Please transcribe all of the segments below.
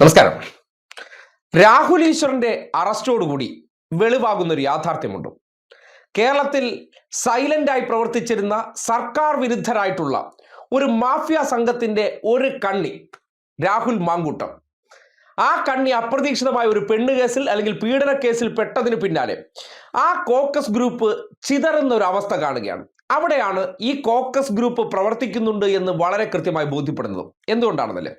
നമസ്കാരം. രാഹുൽ ഈശ്വറിന്റെ അറസ്റ്റോടുകൂടി വെളിവാകുന്ന ഒരു യാഥാർത്ഥ്യമുണ്ട്. കേരളത്തിൽ സൈലന്റായി പ്രവർത്തിച്ചിരുന്ന സർക്കാർ വിരുദ്ധരായിട്ടുള്ള ഒരു മാഫിയ സംഘത്തിന്റെ ഒരു കണ്ണി രാഹുൽ മാങ്കൂട്ടം. ആ കണ്ണി അപ്രതീക്ഷിതമായ ഒരു പെണ്ണ് കേസിൽ അല്ലെങ്കിൽ പീഡന കേസിൽ പെട്ടതിന് പിന്നാലെ ആ കോക്കസ് ഗ്രൂപ്പ് ചിതറുന്ന ഒരു അവസ്ഥ കാണുകയാണ്. അവിടെയാണ് ഈ കോക്കസ് ഗ്രൂപ്പ് പ്രവർത്തിക്കുന്നുണ്ട് എന്ന് വളരെ കൃത്യമായി ബോധ്യപ്പെടുന്നത്. എന്തുകൊണ്ടാണെന്നല്ലേ?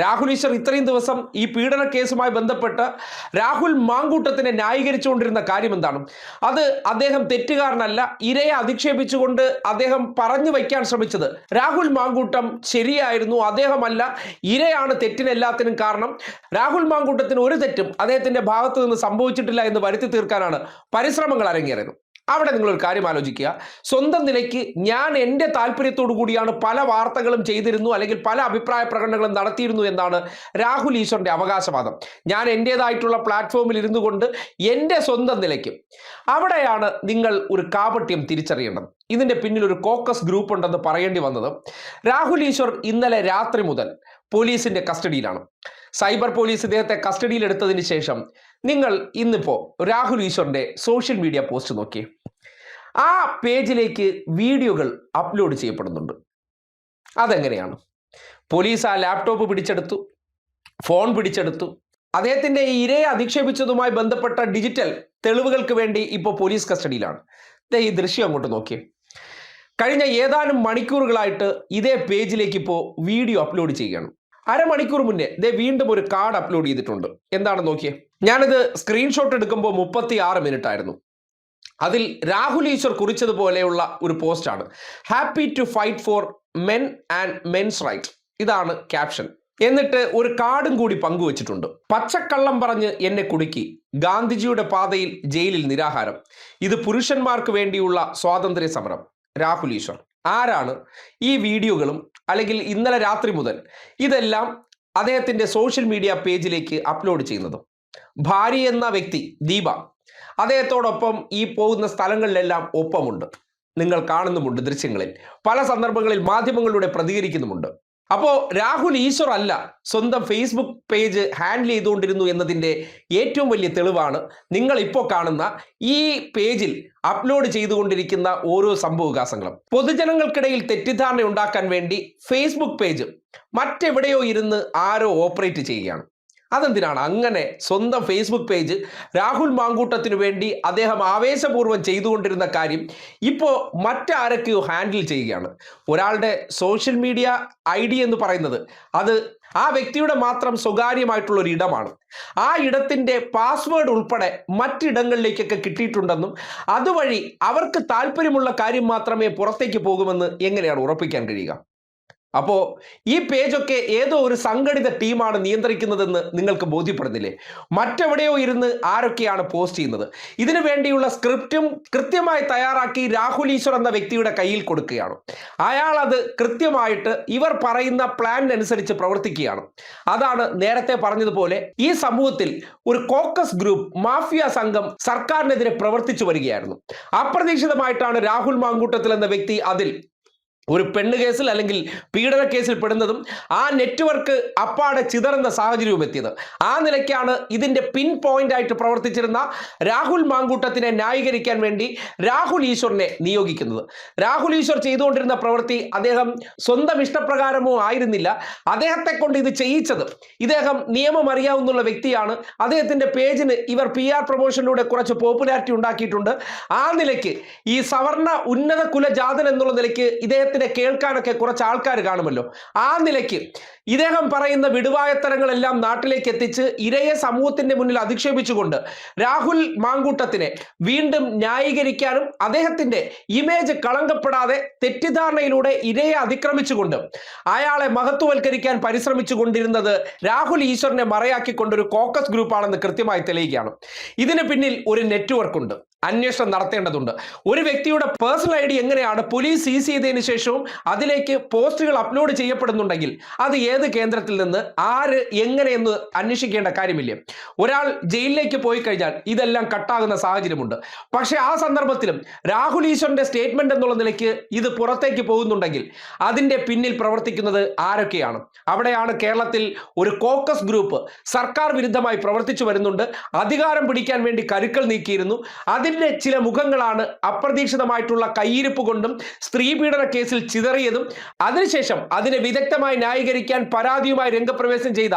രാഹുൽ ഈശ്വർ ഇത്രയും ദിവസം ഈ പീഡന കേസുമായി ബന്ധപ്പെട്ട് രാഹുൽ മാങ്കൂട്ടത്തിനെ ന്യായീകരിച്ചുകൊണ്ടിരുന്ന കാര്യം എന്താണ് അത് അദ്ദേഹം തെറ്റുകാരനല്ല ഇരയെ അധിക്ഷേപിച്ചുകൊണ്ട് അദ്ദേഹം പറഞ്ഞു വയ്ക്കാൻ ശ്രമിച്ചത്. രാഹുൽ മാങ്കൂട്ടം ശരിയായിരുന്നു അദ്ദേഹമല്ല ഇരയാണ് തെറ്റിനെല്ലാത്തിനും കാരണം. രാഹുൽ മാങ്കൂട്ടത്തിന് ഒരു തെറ്റും അദ്ദേഹത്തിന്റെ ഭാഗത്തു നിന്ന് സംഭവിച്ചിട്ടില്ല എന്ന് വരുത്തി തീർക്കാനാണ് പരിശ്രമങ്ങൾ അരങ്ങേറിയത്. അവിടെ നിങ്ങളൊരു കാര്യം ആലോചിക്കുക. സ്വന്തം നിലയ്ക്ക് ഞാൻ എന്റെ താല്പര്യത്തോടു കൂടിയാണ് പല വാർത്തകളും ചെയ്തിരുന്നു അല്ലെങ്കിൽ പല അഭിപ്രായ പ്രകടനങ്ങളും നടത്തിയിരുന്നു എന്നാണ് രാഹുൽ ഈശ്വറിന്റെ അവകാശവാദം. ഞാൻ എന്റെതായിട്ടുള്ള പ്ലാറ്റ്ഫോമിൽ ഇരുന്നു കൊണ്ട് എന്റെ സ്വന്തം നിലയ്ക്ക്. അവിടെയാണ് നിങ്ങൾ ഒരു കാപട്യം തിരിച്ചറിയേണ്ടത്. ഇതിന്റെ പിന്നിൽ ഒരു കോക്കസ് ഗ്രൂപ്പ് ഉണ്ടെന്ന് പറയേണ്ടി വന്നത് രാഹുൽ ഈശ്വർ ഇന്നലെ രാത്രി മുതൽ പോലീസിന്റെ കസ്റ്റഡിയിലാണ്. സൈബർ പോലീസ് ഇദ്ദേഹത്തെ കസ്റ്റഡിയിലെടുത്തതിന് ശേഷം നിങ്ങൾ ഇന്നിപ്പോ രാഹുൽ ഈശ്വറിന്റെ സോഷ്യൽ മീഡിയ പോസ്റ്റ് നോക്കി. ആ പേജിലേക്ക് വീഡിയോകൾ അപ്ലോഡ് ചെയ്യപ്പെടുന്നുണ്ട്. അതെങ്ങനെയാണ്? പോലീസ് ആ ലാപ്ടോപ്പ് പിടിച്ചെടുത്തു ഫോൺ പിടിച്ചെടുത്തു. അദ്ദേഹത്തിന്റെ ഇരയെ അധിക്ഷേപിച്ചതുമായി ബന്ധപ്പെട്ട ഡിജിറ്റൽ തെളിവുകൾക്ക് വേണ്ടി ഇപ്പോൾ പോലീസ് കസ്റ്റഡിയിലാണ് ഈ ദൃശ്യം അങ്ങോട്ട് നോക്കിയേ കഴിഞ്ഞ ഏതാനും മണിക്കൂറുകളായിട്ട് ഇതേ പേജിലേക്ക് ഇപ്പോൾ വീഡിയോ അപ്ലോഡ് ചെയ്യുകയാണ്. അരമണിക്കൂർ മുന്നേ ദേ വീണ്ടും ഒരു കാർഡ് അപ്ലോഡ് ചെയ്തിട്ടുണ്ട്. എന്താണെന്ന് നോക്കിയേ? ഞാനിത് സ്ക്രീൻഷോട്ട് എടുക്കുമ്പോൾ മുപ്പത്തി ആറ് മിനിറ്റ് ആയിരുന്നു. അതിൽ രാഹുൽ ഈശ്വർ കുറിച്ചതുപോലെയുള്ള ഒരു പോസ്റ്റാണ് happy to fight for men and mens right ഇതാണ് ക്യാപ്ഷൻ എന്നിട്ട് ഒരു കാർഡും കൂടി പങ്കുവച്ചിട്ടുണ്ട്. പച്ചക്കള്ളം പറഞ്ഞ് എന്നെ കുടുക്കി. ഗാന്ധിജിയുടെ പാതയിൽ ജയിലിൽ നിരാഹാരം. ഇത് പുരുഷന്മാർക്ക് വേണ്ടിയുള്ള സ്വാതന്ത്ര്യ സമരം രാഹുൽ ഈശ്വർ. ആരാണ് ഈ വീഡിയോകളും അല്ലെങ്കിൽ ഇന്നലെ രാത്രി മുതൽ ഇതെല്ലാം അദ്ദേഹത്തിന്റെ സോഷ്യൽ മീഡിയ പേജിലേക്ക് അപ്ലോഡ് ചെയ്യുന്നത് ഭാര്യ എന്ന വ്യക്തി ദീപ അദ്ദേഹത്തോടൊപ്പം ഈ പോകുന്ന സ്ഥലങ്ങളിലെല്ലാം ഒപ്പമുണ്ട്. നിങ്ങൾ കാണുന്നുമുണ്ട് ദൃശ്യങ്ങളിൽ. പല സന്ദർഭങ്ങളിൽ മാധ്യമങ്ങളിലൂടെ പ്രതികരിക്കുന്നുമുണ്ട്. അപ്പോൾ രാഹുൽ ഈശ്വർ അല്ല സ്വന്തം ഫേസ്ബുക്ക് പേജ് ഹാൻഡിൽ ചെയ്തുകൊണ്ടിരുന്നു എന്നതിന്റെ ഏറ്റവും വലിയ തെളിവാണ്. നിങ്ങൾ ഇപ്പോൾ കാണുന്ന ഈ പേജിൽ അപ്ലോഡ് ചെയ്തുകൊണ്ടിരിക്കുന്ന ഓരോ സംഭവവികാസങ്ങളും. പൊതുജനങ്ങൾക്കിടയിൽ തെറ്റിദ്ധാരണ ഉണ്ടാക്കാൻ വേണ്ടി ഫേസ്ബുക്ക് പേജ് മറ്റെവിടെയോ ഇരുന്ന് ആരോ ഓപ്പറേറ്റ് ചെയ്യുകയാണ്. അതെന്തിനാണ്? അങ്ങനെ സ്വന്തം ഫേസ്ബുക്ക് പേജ് രാഹുൽ മാങ്കൂട്ടത്തിനു വേണ്ടി അദ്ദേഹം ആവേശപൂർവം ചെയ്തുകൊണ്ടിരുന്ന കാര്യം ഇപ്പോൾ മറ്റാരൊക്കെയോ ഹാൻഡിൽ ചെയ്യുകയാണ്. ഒരാളുടെ സോഷ്യൽ മീഡിയ ഐ ഡി എന്ന് പറയുന്നത് അത് ആ വ്യക്തിയുടെ മാത്രം സ്വകാര്യമായിട്ടുള്ള ഒരു ഇടമാണ്. ആ ഇടത്തിന്റെ പാസ്വേഡ് ഉൾപ്പെടെ മറ്റിടങ്ങളിലേക്കൊക്കെ കിട്ടിയിട്ടുണ്ടെന്നും അതുവഴി അവർക്ക് താല്പര്യമുള്ള കാര്യം മാത്രമേ പുറത്തേക്ക് പോകുമെന്ന് എങ്ങനെയാണ് ഉറപ്പിക്കാൻ കഴിയുക? അപ്പോൾ ഈ പേജൊക്കെ ഏതോ ഒരു സംഘടിത ടീമാണ് നിയന്ത്രിക്കുന്നതെന്ന് നിങ്ങൾക്ക് ബോധ്യപ്പെടുന്നില്ലേ? മറ്റെവിടെയോ ഇരുന്ന് ആരൊക്കെയാണ് പോസ്റ്റ് ചെയ്യുന്നത്? ഇതിനു വേണ്ടിയുള്ള സ്ക്രിപ്റ്റും കൃത്യമായി തയ്യാറാക്കി രാഹുൽ ഈശ്വർ എന്ന വ്യക്തിയുടെ കയ്യിൽ കൊടുക്കുകയാണ്. അയാൾ അത് കൃത്യമായിട്ട് ഇവർ പറയുന്ന പ്ലാനിനനുസരിച്ച് പ്രവർത്തിക്കുകയാണ്. അതാണ് നേരത്തെ പറഞ്ഞതുപോലെ ഈ സമൂഹത്തിൽ ഒരു കോക്കസ് ഗ്രൂപ്പ് മാഫിയ സംഘം സർക്കാരിനെതിരെ പ്രവർത്തിച്ചു വരികയായിരുന്നു. അപ്രതീക്ഷിതമായിട്ടാണ് രാഹുൽ മാങ്കൂട്ടത്തിൽ എന്ന വ്യക്തി അതിൽ ഒരു പെണ്ണ് കേസിൽ അല്ലെങ്കിൽ പീഡന കേസിൽ പെടുന്നതും ആ നെറ്റ്വർക്ക് അപ്പാടെ ചിതറുന്ന സാഹചര്യവും എത്തിയത്. ആ നിലയ്ക്കാണ് ഇതിന്റെ പിൻ പോയിന്റ് ആയിട്ട് പ്രവർത്തിച്ചിരുന്ന രാഹുൽ മാങ്കൂട്ടത്തിനെ ന്യായീകരിക്കാൻ വേണ്ടി രാഹുൽ ഈശ്വറിനെ നിയോഗിക്കുന്നത്. രാഹുൽ ഈശ്വർ ചെയ്തുകൊണ്ടിരുന്ന പ്രവൃത്തി അദ്ദേഹം സ്വന്തം ഇഷ്ടപ്രകാരമോ ആയിരുന്നില്ല. അദ്ദേഹത്തെ കൊണ്ട് ഇത് ചെയ്യിച്ചത് ഇദ്ദേഹം നിയമം അറിയാവുന്ന വ്യക്തിയാണ്. അദ്ദേഹത്തിന്റെ പേജിന് ഇവർ പി ആർ പ്രൊമോഷനിലൂടെ കുറച്ച് പോപ്പുലാരിറ്റി ഉണ്ടാക്കിയിട്ടുണ്ട്. ആ നിലയ്ക്ക് ഈ സവർണ ഉന്നത കുലജാതൻ എന്നുള്ള നിലയ്ക്ക് ഇദ്ദേഹത്തെ ഇദ്ദേഹത്തിനെ കേൾക്കാനൊക്കെ കുറച്ച് ആൾക്കാർ കാണുമല്ലോ. ആ നിലയ്ക്ക് ഇദ്ദേഹം പറയുന്ന വിടുവായത്തരങ്ങളെല്ലാം നാട്ടിലേക്ക് എത്തിച്ച് ഇരയെ സമൂഹത്തിന്റെ മുന്നിൽ അധിക്ഷേപിച്ചുകൊണ്ട് രാഹുൽ മാങ്കൂട്ടത്തിനെ വീണ്ടും ന്യായീകരിക്കാനും അദ്ദേഹത്തിന്റെ ഇമേജ് കളങ്കപ്പെടാതെ തെറ്റിദ്ധാരണയിലൂടെ ഇരയെ അതിക്രമിച്ചുകൊണ്ട് അയാളെ മഹത്വവൽക്കരിക്കാൻ പരിശ്രമിച്ചു കൊണ്ടിരുന്നത് രാഹുൽ ഈശ്വറിനെ മറയാക്കിക്കൊണ്ടൊരു കോക്കസ് ഗ്രൂപ്പാണെന്ന് കൃത്യമായി തെളിയുകയാണ്. ഇതിന് പിന്നിൽ ഒരു നെറ്റ്വർക്ക് ഉണ്ട് അന്വേഷണം നടത്തേണ്ടതുണ്ട്. ഒരു വ്യക്തിയുടെ പേഴ്സണൽ ഐ ഡി എങ്ങനെയാണ് പോലീസ് സീസ് ചെയ്തതിന് ശേഷവും അതിലേക്ക് പോസ്റ്റുകൾ അപ്ലോഡ് ചെയ്യപ്പെടുന്നുണ്ടെങ്കിൽ അത് ഏത് കേന്ദ്രത്തിൽ നിന്ന് ആര് എങ്ങനെയെന്ന് അന്വേഷിക്കേണ്ട കാര്യമില്ല. ഒരാൾ ജയിലിലേക്ക് പോയി കഴിഞ്ഞാൽ ഇതെല്ലാം കട്ടാകുന്ന സാഹചര്യമുണ്ട്. പക്ഷേ ആ സന്ദർഭത്തിലും രാഹുൽ ഈശ്വറിന്റെ സ്റ്റേറ്റ്മെന്റ് എന്നുള്ള നിലയ്ക്ക് ഇത് പുറത്തേക്ക് പോകുന്നുണ്ടെങ്കിൽ അതിന്റെ പിന്നിൽ പ്രവർത്തിക്കുന്നത് ആരൊക്കെയാണ്? അവിടെയാണ് കേരളത്തിൽ ഒരു കോക്കസ് ഗ്രൂപ്പ് സർക്കാർ വിരുദ്ധമായി പ്രവർത്തിച്ചു വരുന്നുണ്ട്. അധികാരം പിടിക്കാൻ വേണ്ടി കരുക്കൾ നീക്കിയിരുന്നു. അതിന്റെ ചില മുഖങ്ങളാണ് അപ്രതീക്ഷിതമായിട്ടുള്ള കയ്യിരിപ്പ് കൊണ്ടും സ്ത്രീ പീഡന കേസിൽ ചിതറിയതും. അതിനുശേഷം അതിനെ വിദഗ്ധമായി ന്യായീകരിക്കാൻ പരാതിയുമായി രംഗപ്രവേശം ചെയ്ത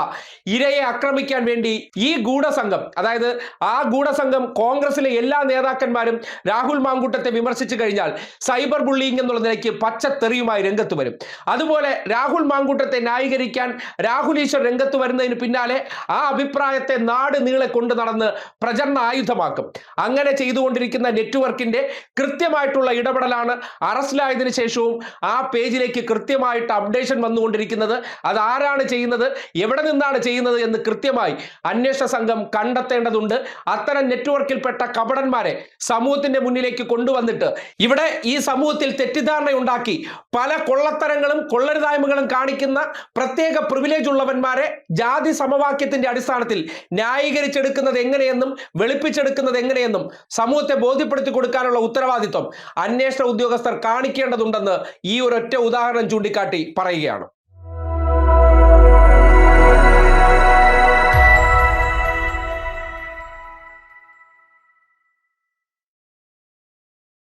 ഇരയെ ആക്രമിക്കാൻ വേണ്ടി ഈ ഗൂഢസംഘം അതായത് ആ ഗൂഢസംഘം കോൺഗ്രസിലെ എല്ലാ നേതാക്കന്മാരും രാഹുൽ മാങ്കൂട്ടത്തെ വിമർശിച്ചു കഴിഞ്ഞാൽ സൈബർ ബുള്ളിങ് എന്നുള്ള നിലയ്ക്ക് പച്ചത്തെറിയുമായി രംഗത്ത് വരും. അതുപോലെ രാഹുൽ മാങ്കൂട്ടത്തെ ന്യായീകരിക്കാൻ രാഹുൽ ഈശ്വർ രംഗത്ത് വരുന്നതിന് പിന്നാലെ ആ അഭിപ്രായത്തെ നാട് നീളെ കൊണ്ടു നടന്ന് പ്രചരണ ആയുധമാക്കും. അങ്ങനെ ചെയ്തുകൊണ്ടിരിക്കുന്ന നെറ്റ്വർക്കിന്റെ കൃത്യമായിട്ടുള്ള ഇടപെടലാണ് അറസ്റ്റിലായതിനു ശേഷവും ആ പേജിലേക്ക് കൃത്യമായിട്ട് അപ്ഡേഷൻ വന്നുകൊണ്ടിരിക്കുന്നത്. അത് ആരാണ് ചെയ്യുന്നത്? എവിടെ നിന്നാണ് ചെയ്യുന്നത് എന്ന് കൃത്യമായി അന്വേഷണ സംഘം കണ്ടെത്തേണ്ടതുണ്ട്. അത്തരം നെറ്റ്വർക്കിൽപ്പെട്ട കപടന്മാരെ സമൂഹത്തിന്റെ മുന്നിലേക്ക് കൊണ്ടുവന്നിട്ട് ഇവിടെ ഈ സമൂഹത്തിൽ തെറ്റിദ്ധാരണ ഉണ്ടാക്കി പല കൊള്ളത്തരങ്ങളും കൊള്ളരുതായ്മകളും കാണിക്കുന്ന പ്രത്യേക പ്രിവിലേജ് ഉള്ളവന്മാരെ ജാതി സമവാക്യത്തിന്റെ അടിസ്ഥാനത്തിൽ ന്യായീകരിച്ചെടുക്കുന്നത് എങ്ങനെയെന്നും വെളുപ്പിച്ചെടുക്കുന്നത് എങ്ങനെയെന്നും സമൂഹത്തെ ബോധ്യപ്പെടുത്തി കൊടുക്കാനുള്ള ഉത്തരവാദിത്വം അന്വേഷണ ഉദ്യോഗസ്ഥർ കാണിക്കേണ്ടതുണ്ടെന്ന് ഈ ഒരൊറ്റ ഉദാഹരണം ചൂണ്ടിക്കാട്ടി പറയുകയാണ്.